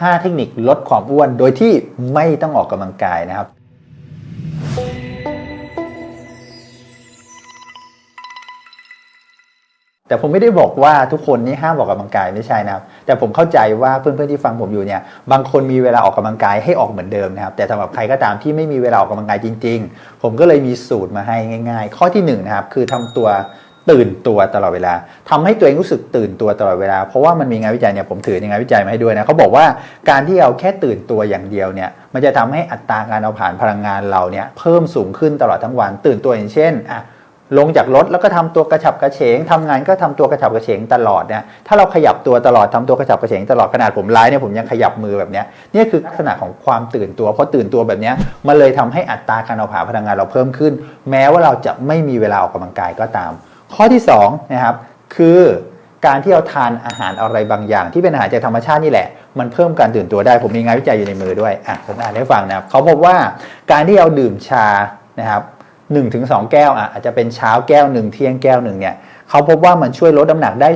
5 เทคนิคลดความอ้วน โดยที่ไม่ต้องออกกำลังกายนะครับ แต่ผมไม่ได้บอกว่าทุกคนนี่ห้ามออกกำลังกายไม่ใช่นะครับ แต่ผมเข้าใจว่าเพื่อนๆที่ฟังผมอยู่เนี่ย บางคนมีเวลาออกกำลังกายให้ออกเหมือนเดิมนะครับ แต่สำหรับใครก็ตามที่ไม่มีเวลาออกกำลังกายจริง ๆ ผมก็เลยมีสูตรมาให้ง่าย ๆ ข้อที่หนึ่งนะครับคือทำตัว ตื่นตัวตลอดเวลาทำให้ตัวเองรู้สึกตื่นตัวตลอดเวลา เพราะว่ามันมีงานวิจัยเนี่ยผมถือในงานวิจัยมาให้ด้วยนะเขาบอกว่าการที่เราแค่ตื่นตัวอย่างเดียวเนี่ยมันจะทำให้อัตราการเอาผ่านพลังงานเราเนี่ยเพิ่มสูงขึ้นตลอดทั้งวัน ตื่นตัวอย่างเช่นอะลงจากรถแล้วก็ทำตัวกระฉับกระเฉงทำงานก็ทำตัวกระฉับกระเฉงตลอดเนี่ยถ้าเราขยับตัวตลอดทำตัวกระฉับกระเฉงตลอดขนาดผมไลฟ์เนี่ยผมยังขยับมือแบบนี้นี่คือลักษณะของความตื่นตัวเพราะตื่นตัวแบบนี้มันเลยทำให้อัตราการเอาผ่านพลังงานเราเพิ่มขึ้น แม้ว่าเราจะไม่มีเวลาออกกำลังกายก็ตาม ข้อที่สองนะครับคือการที่เราทานอาหารอะไรบางอย่าง ที่เป็นอาหารจากธรรมชาตินี่แหละ มันเพิ่มการตื่นตัวได้ผมมีงานวิจัยอยู่ในมือด้วยอะผมอ่านให้ฟังนะครับเขาพบว่าการที่เราดื่มชานะครับ1-2ถึงแก้วอะอาจจะเป็นเช้าแก้วหนึ่งเที่ยงแก้วหนึ่งเนี่ยเขาพบว่ามันช่วยลดน้ำหนักได้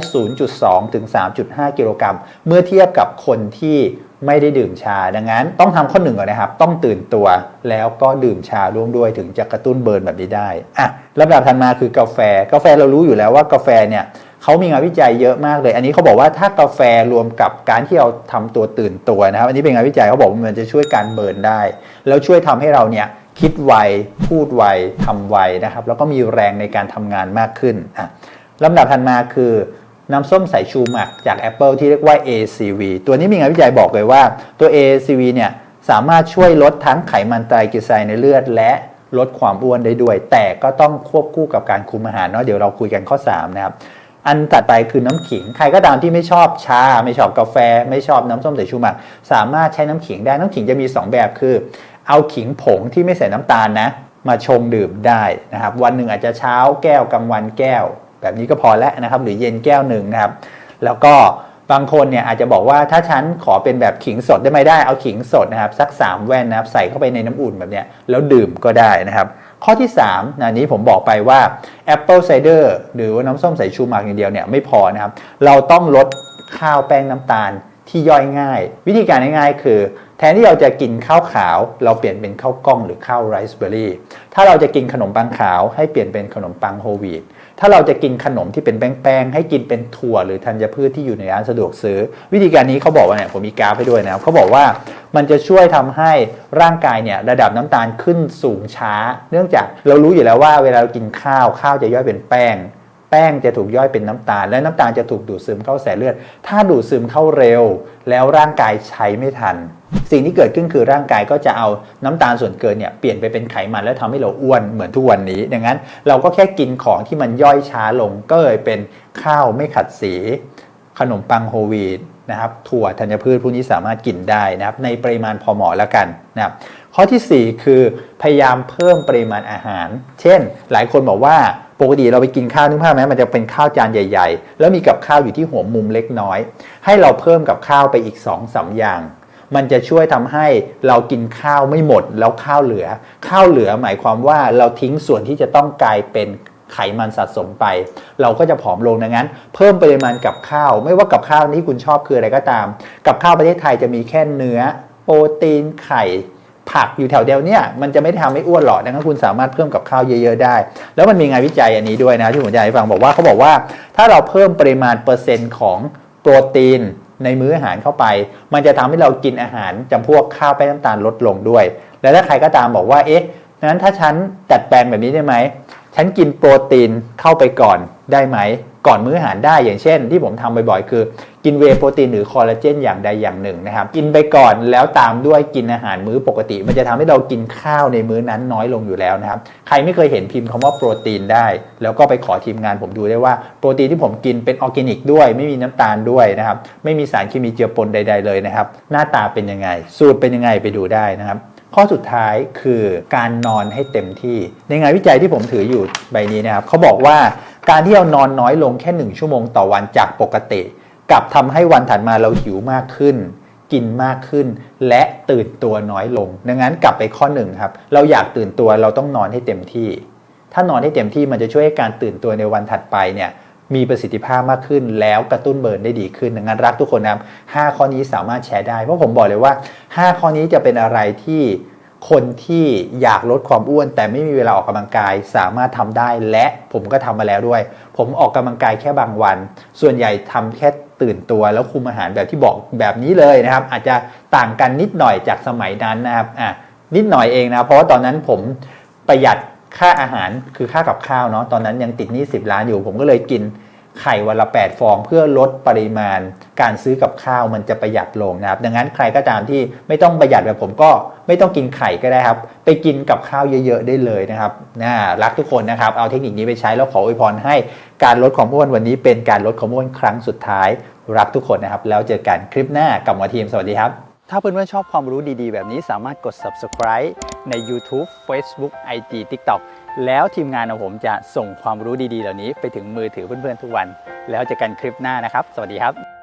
0.2 ถึง 3.5 กิโลกรัมเมื่อเทียบกับคนที่ ไม่ได้ดื่มชา ดังนั้นต้องทำข้อหนึ่งก่อนนะครับ ต้องตื่นตัวแล้วก็ดื่มชาร่วมด้วยถึงจะกระตุ้นเบิร์นแบบนี้ได้อะลำดับถัดมาคือกาแฟ กาแฟเรารู้อยู่แล้วว่ากาแฟเนี่ยเขามีงานวิจัยเยอะมากเลย อันนี้เขาบอกว่าถ้ากาแฟรวมกับการที่เราทำตัวตื่นตัวนะครับ อันนี้เป็นงานวิจัยเขาบอกว่ามันจะช่วยการเบิร์นได้ แล้วช่วยทำให้เราเนี่ยคิดไว พูดไวทำไวนะครับ แล้วก็มีแรงในการทำงานมากขึ้นอะลำดับถัดมาคือ น้ำส้มสายชูหมักจาก Apple ที่เรียกว่า ACV ตัวนี้มีงานวิจัยบอกเลยว่าตัว ACV เนี่ยสามารถช่วยลดทั้งไขมันไตรกลีเซอไรด์ในเลือด และลดความอ้วนได้ด้วย แต่ก็ต้องควบคู่กับการคุมอาหารเนาะเดี๋ยวเราคุยกันข้อ 3 นะครับ อันถัดไปคือน้ำขิง ใครก็ตามที่ไม่ชอบชา ไม่ชอบกาแฟ ไม่ชอบน้ำส้มสายชูหมัก สามารถใช้น้ำขิงได้น้ำขิงจะมี 2 แบบคือ เอาขิงผงที่ไม่ใส่น้ำตาลนะ มาชงดื่มได้นะครับ วันหนึ่งอาจจะเช้าแก้วกลางวันแก้ว แบบนี้ก็พอแล้วนะครับ หรือเย็นแก้วหนึ่งนะครับ แล้วก็บางคนเนี่ยอาจจะบอกว่าถ้าฉันขอเป็นแบบขิงสดได้ไหมได้เอาขิงสดนะครับ สัก 3 แว่นนะครับใส่เข้าไปในน้ำอุ่นแบบเนี้ยแล้วดื่มก็ได้นะครับ ข้อที่3นะนี้ผมบอกไปว่า Apple Cider หรือว่าน้ำส้มสายชูหมักอย่างเดียวเนี่ยไม่พอนะครับ เราต้องลดข้าวแป้งน้ำตาล ที่ย่อยง่าย วิธีการง่ายๆ คือ แทนที่เราจะกินข้าวขาว เราเปลี่ยนเป็นข้าวกล้องหรือข้าวไรซ์เบอร์รี่ถ้าเราจะกินขนมปังขาว ให้เปลี่ยนเป็นขนมปังโฮลวีตถ้าเราจะกินขนมที่เป็นแป้งๆให้กินเป็นถั่วหรือธัญพืชที่อยู่ในร้านสะดวกซื้อ วิธีการนี้เขาบอกว่าเนี่ยผมมีกราฟให้ด้วยนะครับเขาบอกว่ามันจะช่วยทำให้ร่างกายเนี่ยระดับน้ำตาลขึ้นสูงช้า เนื่องจากเรารู้อยู่แล้วว่าเวลาเรากินข้าวข้าวจะย่อยเป็นแป้ง แป้งจะถูกย่อยเป็นน้ำตาล และน้ำตาลจะถูกดูดซึมเข้าแสเลือด ถ้าดูดซึมเข้าเร็ว แล้วร่างกายใช้ไม่ทัน สิ่งที่เกิดขึ้นคือร่างกายก็จะเอาน้ำตาลส่วนเกินเนี่ยเปลี่ยนไปเป็นไขมันแล้วทำให้เราอ้วนเหมือนทุกวันนี้ ดังนั้นเราก็แค่กินของที่มันย่อยช้าลงก็เลยเป็นข้าวไม่ขัดสี ขนมปังโฮลวีตนะครับถั่วธัญพืชพวกนี้สามารถกินได้นะครับในปริมาณพอเหมาะแล้วกันนะครับข้อทีสี่4 คือพยายามเพิ่มปริมาณอาหาร เช่น หลายคนบอกว่า ปกติเราไปกินข้าวนึกภาพไหมมันจะเป็นข้าวจานใหญ่ ๆ แล้วมีกับข้าวอยู่ที่หัวมุมเล็กน้อย ให้เราเพิ่มกับข้าวไปอีก2อสาอย่าง มันจะช่วยทำให้เรากินข้าวไม่หมด แล้วข้าวเหลือ ข้าวเหลือหมายความว่าเราทิ้งส่วนที่จะต้องกลายเป็นไขมันสะสมไป เราก็จะผอมลงดังนั้น เพิ่มปริมาณกับข้าว ไม่ว่ากับข้าวที่คุณชอบคืออะไรก็ตาม กับข้าวประเทศไทยจะมีแค่เนื้อ โปรตีนไข่ ผักอยู่แถวเดียวเนี่ยมันจะไม่ได้ทำให้อ้วนหรอกดังนั้นคุณสามารถเพิ่มกับข้าวเยอะ ๆ ได้ แล้วมันมีงานวิจัยอันนี้ด้วยนะที่ผมจะให้ฟังบอกว่าเขาบอกว่า ถ้าเราเพิ่มปริมาณเปอร์เซ็นต์ของโปรตีนในมื้ออาหารเข้าไป มันจะทำให้เรากินอาหารจำพวกข้าวแป้งน้ำตาลลดลงด้วย แล้วถ้าใครก็ตามบอกว่าเอ๊ะนั้นถ้าฉันดัดแปลงแบบนี้ได้ไหมฉันกินโปรตีนเข้าไปก่อนได้ไหม ก่อนมื้ออาหารได้อย่างเช่น ที่ผมทำบ่อยๆ คือ กินเวโปรตีนหรือคอลลาเจนอย่างใดอย่างหนึ่งนะครับ กินไปก่อนแล้วตามด้วยกินอาหารมื้อปกติ มันจะทำให้เรากินข้าวในมื้อนั้นน้อยลงอยู่แล้วนะครับ ใครไม่เคยเห็นพิมพ์คำว่าโปรตีนได้ แล้วก็ไปขอทีมงานผมดูได้ว่าโปรตีนที่ผมกินเป็นออร์แกนิกด้วย ไม่มีน้ำตาลด้วยนะครับไม่มีสารเคมีเจือปนใด ๆเลยนะครับหน้าตาเป็นยังไง สูตรเป็นยังไงไปดูได้นะครับ ข้อสุดท้ายคือการนอนให้เต็มที่ ในงานวิจัยที่ผมถืออยู่ใบนี้นะครับเขาบอกว่าการที่เรานอนน้อยลงแค่ 1 ชั่วโมงต่อวันจากปกติ กลับทำให้วันถัดมาเราหิวมากขึ้น กินมากขึ้น และตื่นตัวน้อยลง ดังนั้นกลับไปข้อหนึ่งครับ เราอยากตื่นตัวเราต้องนอนให้เต็มที่ ถ้านอนให้เต็มที่มันจะช่วยให้การตื่นตัวในวันถัดไปเนี่ย มีประสิทธิภาพมากขึ้น แล้วกระตุ้นเบิร์นได้ดีขึ้นดังนั้นรักทุกคนนะครับ5ข้อนี้สามารถแชร์ได้ เพราะผมบอกเลยว่า 5 ข้อนี้จะเป็นอะไรที่คนที่อยากลดความอ้วน แต่ไม่มีเวลาออกกำลังกายสามารถทำได้ และผมก็ทำมาแล้วด้วย ผมออกกำลังกายแค่บางวัน ส่วนใหญ่ทำแค่ตื่นตัวแล้วคุมอาหารแบบที่บอกแบบนี้เลยนะครับ อาจจะต่างกันนิดหน่อยจากสมัยนั้นนะครับอะนิดหน่อยเองนะเพราะว่าตอนนั้นผมประหยัด ค่าอาหารคือค่ากับข้าวเนาะตอนนั้นยังติดหนี้10 ล้านอยู่ ผมก็เลยกินไข่วันละ 8 ฟอง เพื่อลดปริมาณ การซื้อกับข้าวมันจะประหยัดลงนะครับดังนั้นใครก็ตามที่ไม่ต้องประหยัดแบบผมก็ไม่ต้องกินไข่ก็ได้ครับ ไปกินกับข้าวเยอะๆได้เลยนะครับน่ารักทุกคนนะครับ เอาเทคนิคนี้ไปใช้แล้วขออวยพรให้การลดความอ้วนวันนี้เป็นการลดความอ้วนครั้งสุดท้าย รักทุกคนนะครับ แล้วเจอกันคลิปหน้ากับหมอทีมสวัสดีครับ ถ้าเพื่อนๆชอบความรู้ดีๆ แบบนี้สามารถกด subscribe ใน YouTube Facebook IG TikTok แล้วทีมงานของผมจะส่งความรู้ดีๆ เหล่านี้ไปถึงมือถือเพื่อนๆทุกวัน แล้วเจอกันคลิปหน้านะครับ สวัสดีครับ